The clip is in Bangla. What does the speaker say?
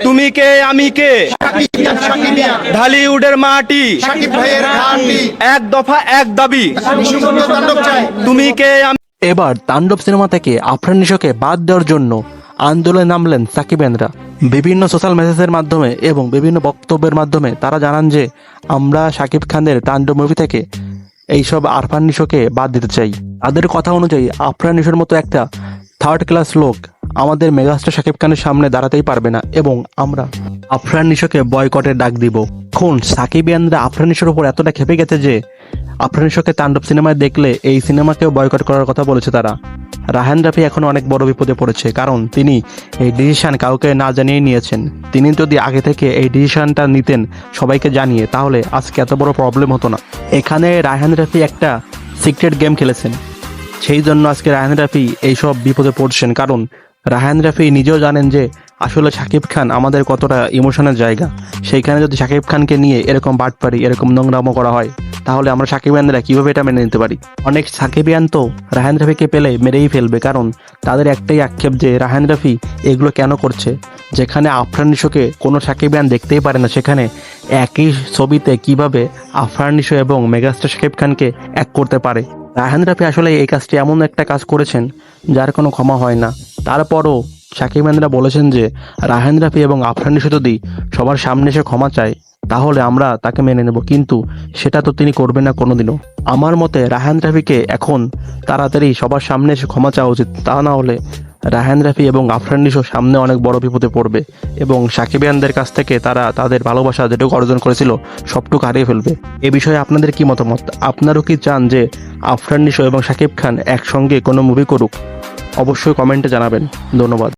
তুমি কে, আমি কে? ঢালিউডের মাটি। সাকিব এক দফা, এক দাবি। তুমি কে, আমি এবার তাণ্ডব সিনেমা থেকে আফরান নিশোকে বাদ দেওয়ার জন্য আন্দোলনে নামলেন সাকিবেনরা বিভিন্ন সোশ্যাল মেসেজের মাধ্যমে এবং বিভিন্ন বক্তব্যের মাধ্যমে তারা জানান যে, আমরা শাকিব খানের তাণ্ডব মুভি থেকে এইসব আরফান নিশোকে বাদ দিতে চাই। তাদের কথা অনুযায়ী আফরান নিশোর মতো একটা থার্ড ক্লাস লোক আমাদের মেগাস্টার শাকিব খানের সামনে দাঁড়াতেই পারবে না এবং আমরা আফরান নিশোকে বয়কটের ডাক দিব। এখন সাকিবিয়ানরা আফরান নিশোর উপর এতটা খেপে গেছে যে আফরান নিশোকে তাণ্ডব সিনেমায় দেখলে এই সিনেমাকেও বয়কট করার কথা বলেছে তারা। রাহান রাফি এখন অনেক বড় বিপদে পড়েছে, কারণ তিনি এই ডিসিশন কাউকে না জানিয়ে নিয়েছেন। তিনি যদি আগে থেকে এই ডিসিশনটা নিতেন সবাইকে জানিয়ে, তাহলে আজকে এত বড় প্রবলেম হতো না। এখানে রায়হান রাফি একটা সিক্রেট গেম খেলেছেন। সেই জন্য আজকে রায়হান রাফি এইসব বিপদে পড়ছেন, কারণ রায়হান রাফি নিজেও জানেন যে আসলে শাকিব খান আমাদের কতটা ইমোশনের জায়গা। সেইখানে যদি শাকিব খানকে নিয়ে এরকম বাটপারি এরকম নোংরামো করা হয়, তাহলে আমরা সাকিবিয়ানরা কীভাবে এটা মেনে নিতে পারি? অনেক সাকিবিয়ান তো রাহান রাফিকে পেলে মেরেই ফেলবে, কারণ তাদের একটাই আক্ষেপ যে রাহান রাফি এগুলো কেন করছে। যেখানে আফরান নিশোকে কোনো সাকিবিয়ান দেখতেই পারে না, সেখানে একই ছবিতে কীভাবে আফরান নিশো এবং মেগাস্টার শাকিব খানকে এক করতে পারে। রাহান রাফি আসলে এই কাজটি এমন একটা কাজ করেছেন, যার কোনো ক্ষমা হয় না। তারপরও সাকিব আনরা বলেছেন যে, রাহেন রাফি এবং আফরান যদি সবার সামনে এসে ক্ষমা চায়, তাহলে আমরা তাকে মেনে নেব। কিন্তু সেটা তো তিনি করবেন না কোনোদিনও। আমার মতে রাহান রাফিকে এখন তাড়াতাড়ি সবার সামনে এসে ক্ষমা চাওয়া উচিত। তা না হলে রাহান রাফি এবং আফরান নিশো সামনে অনেক বড় বিপদে পড়বে এবং সাকিবিয়ানদের কাছ থেকে তারা তাদের ভালোবাসা যেটুকু অর্জন করেছিল, সবটুকু হারিয়ে ফেলবে। এ বিষয়ে আপনাদের কি মতামত? আপনারও কি চান যে আফরান নিশো এবং সাকিব খান একসঙ্গে কোনো মুভি করুক? অবশ্যই কমেন্টে জানাবেন। ধন্যবাদ।